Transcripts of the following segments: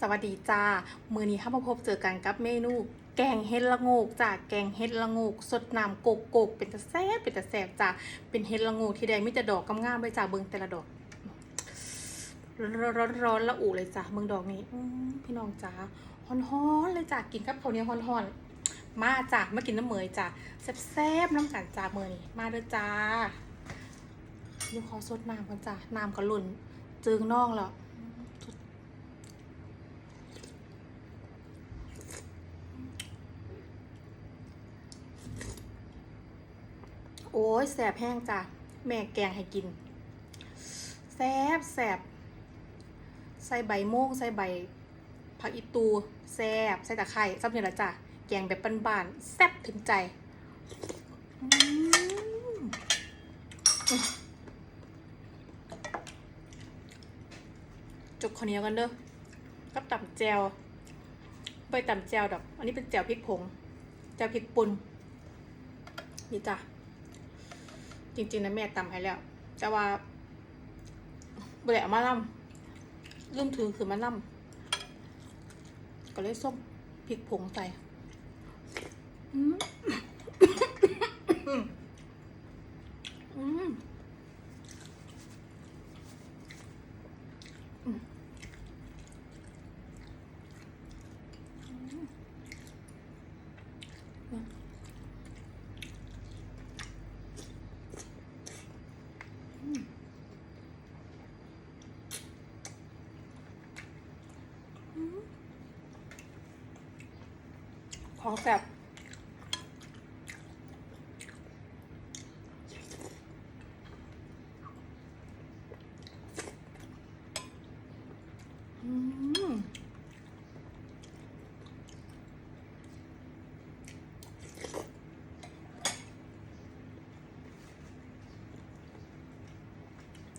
สวัสดีจ้า มือนี้ข้ามาพบเจอกันกับเมนู แกงเห็ดละโงกจ้าแกงเห็ดละโงกสดน้ำโกกโกกเป็นตะแซ่บเป็นตะแซ่บจ้าเป็นเห็ดละโงกที่แดงมิจะดอกกำงามเลยจ้าเบิ่งแต่ละดอกร้อนร้อนละอุเลยจ้าเบิ่งดอกนี้พี่น้องจ้าฮ้อนๆเลยจ้ากินกับข้าวเหนียวฮ้อนๆมาจ้ามากินน้ำเหมยจ้าแซ่บๆน้ำกันจ้ามือนี้มาเด้อจ้ายวขอสดน้ำกันจ้าน้ำก็หล่นจิงน่องแล้ว โอ้ยแสบแห้งจ้ะ แม่แกงให้กินแซบแสบใส่ใบโม่งใส่ใบผักอีตูแซบใส่ตะไคร้ซับเนี่ยละจ้ะ แกงแบบบานๆแซ่บถึงใจจกข้าวเหนียวกันเด้อกับต่ำแจวไปต่ำแจวดอก อันนี้เป็นแจวพริกผงแจวพริกป่นนี่จ้ะ จริงๆนะแม่ตำให้แล้ว แต่ว่าเบลอามาล่ำลืมถือคือมาล่ำก็เลยส้มพริกผงใส่อืมอืมอืม ของแซ่บ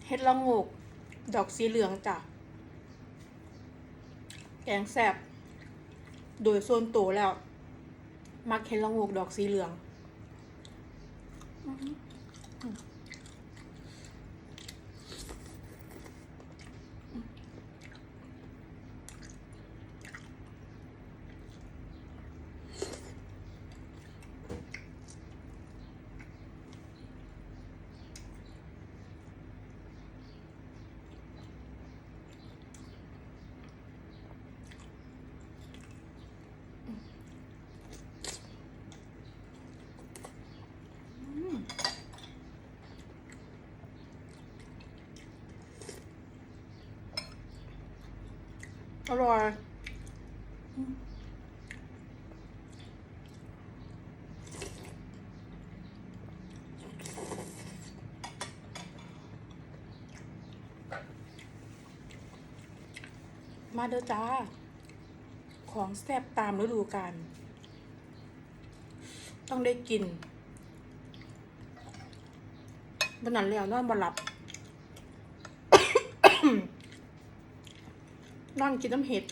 เห็ดละงกดอกสีเหลืองจ้ะ แกงแซ่บโดยโซนโตวแล้ว มักเห็ดละโงกดอกสีเหลือง อือ อร่อยมมาเด้อจ้า ของแซ่บตามฤดูกาล ต้องได้กินบันนั้นแล้วนอนบ่หลับ นั่งกินน้ำเห็ด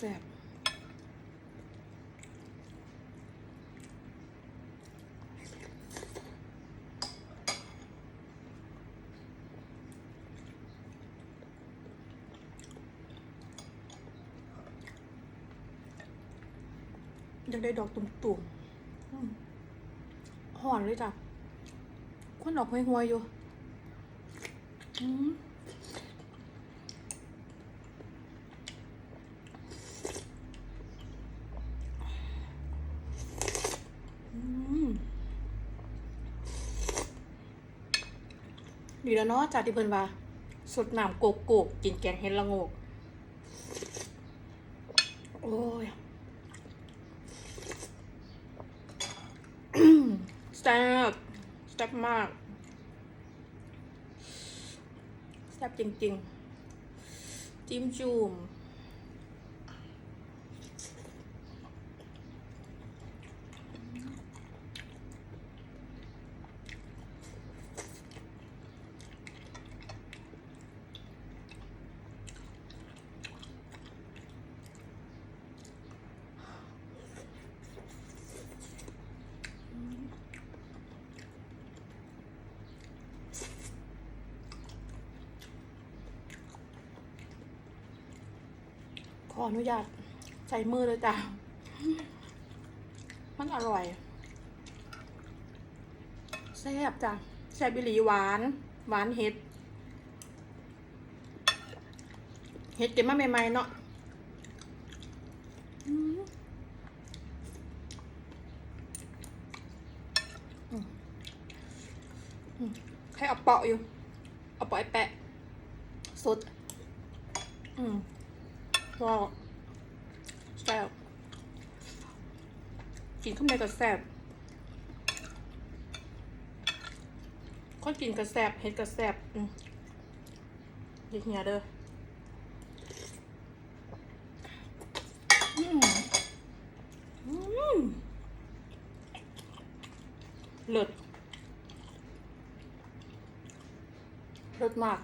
แซ่บอยากได้ดอกตุ่มๆอืมหอนเลยจ้ะควันออกห้วยๆอยู่ อืม อืม ดีแล้วเนาะจากที่เพิ่นว่าสดน้ำโกกโกกกินแกงเห็ดละโงกโอ้ยแซ่บแซ่บมากแซ่บจริง ๆ จิ้มจุ่ม ออนุญาตใส่มือเลยจ้ะ มันอร่อย แซ่บจ้ะแซ่บบิลีหวาน หวานเห็ด เห็ดเก็บมาใหม่ๆเนาะใครเอาเปาะอยู่ เอาเปาะไอแปะ สด อืม ก็แซ่บกินข้าวในก็แซ่บคนกินก็แซ่บเห็ดก็แซ่บอืมเดี๋ยวเฮียเด้ออืมอืมเลิศเลิศมาก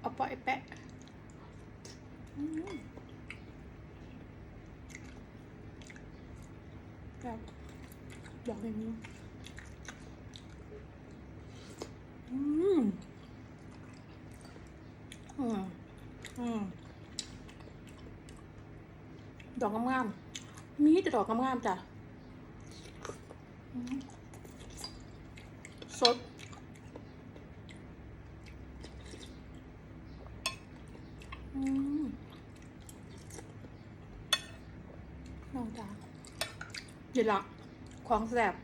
เอา ปล่อยแปะแบบบอกอย่างนี้อืมอืมอืมดอกงามๆมีแต่ดอกงามๆจ้ะสด อืม น้องจ๋าเดี๋ยวละของแสบ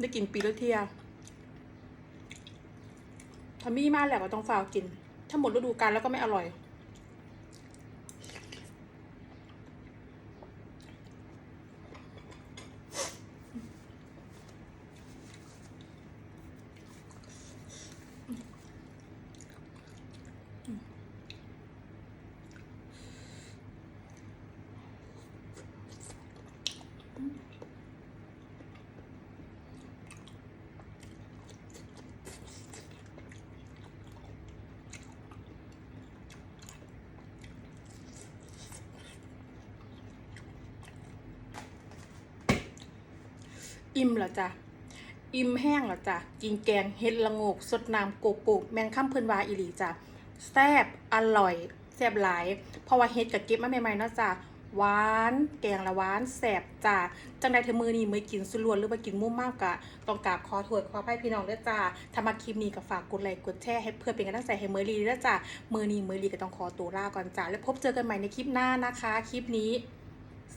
ได้กินปีละเทียถ้ามีมาแล้วก็ต้องฝากกิน ถ้าหมดฤดูกาลแล้วก็ไม่อร่อย อิ่มเหรอจ๊ะอิ่มแห้งเหรอจ๊ะกินแกงเห็ดละโงกสดน้ำโกโก้แมงข้ามเพิ่นวาอีหลีจ้ะ แซ่บอร่อย แซ่บหลาย เพราะว่าเห็ดกับเก็บมาใหม่ๆเนาะจ้ะ หวานแกงละหวานแสบจ้าจังใดเธอมือนี้มือกินสุรวนหรือว่ากินมุ่มมากกะต้องกราบขอถวดขอให้พี่น้องด้วยจ้าถ้ามาคลิปนี้ก็ฝากกดไลค์กดแชร์ให้เพื่อเป็นกำลังใจให้มือรีด้วยจ้ามือนี้มือรีก็ต้องขอตัวลาก่อนจ้าแล้วพบเจอกันใหม่ในคลิปหน้านะคะ คลิปนี้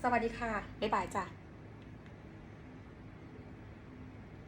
สวัสดีค่ะบ๊ายบายจ้า